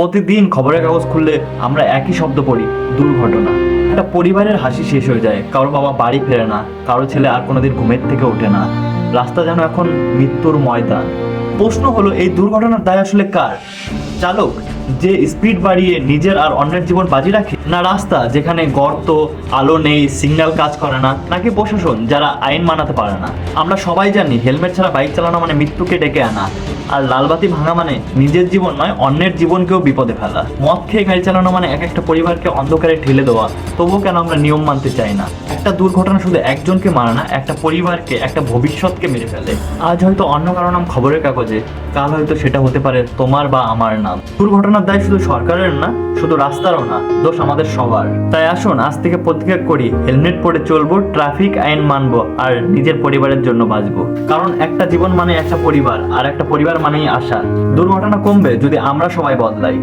প্রতিদিন খবরের কাগজ খুললে আমরা একই শব্দ পড়ি, দুর্ঘটনা। একটা পরিবারের হাসি শেষ হয়ে যায় কারও বাবা বাড়ি ফেরে না, কারও ছেলে আর কোনোদিন ঘুমের থেকে ওঠে না। রাস্তা যেন এখন মৃত্যুর ময়দান। প্রশ্ন হলো, এই দুর্ঘটনার দায় আসলে কার? চালক, যে স্পিড বাড়িয়ে নিজের আর অন্যের জীবন বাজি রাখে? না রাস্তা, যেখানে গর্ত, আলো নেই, সিগন্যাল কাজ করে না, নাকি প্রশাসন, যারা আইন মানাতে পারে না? আমরা সবাই জানি, হেলমেট ছাড়া বাইক চালানো মানে মৃত্যুকে ডেকে আনা। আর লালবাতি ভাঙা মানে নিজের জীবন নয়, অন্যের জীবনকেও বিপদে ফেলা। মদ খেয়ে গাড়ি চালানো মানে এক একটা পরিবারকে অন্ধকারে ঠেলে দেওয়া। তবুও কেন আমরা নিয়ম মানতে চাই না? একটা দুর্ঘটনা শুধু একজনকে মারে না, একটা পরিবারকে, একটা ভবিষ্যৎকে মেরে ফেলে। আজ হয়তো অন্য কারও নাম খবরের কাগজে, কাল হয়তো সেটা হতে পারে তোমার বা আমার নাম। দুর্ঘটনার দায় শুধু সরকারের না, শুধু রাস্তারও না, দোষ আমাদের সবার। তাই আসুন, আজ থেকে প্রতিজ্ঞা করি, হেলমেট পরে চলবো, ট্রাফিক আইন মানবো, আর নিজের পরিবারের জন্য বাঁচবো। কারণ একটা জীবন মানে একটা পরিবার, আর একটা পরিবার মানেই আশা। দুর্ঘটনা কমবে যদি আমরা সবাই বদলাই।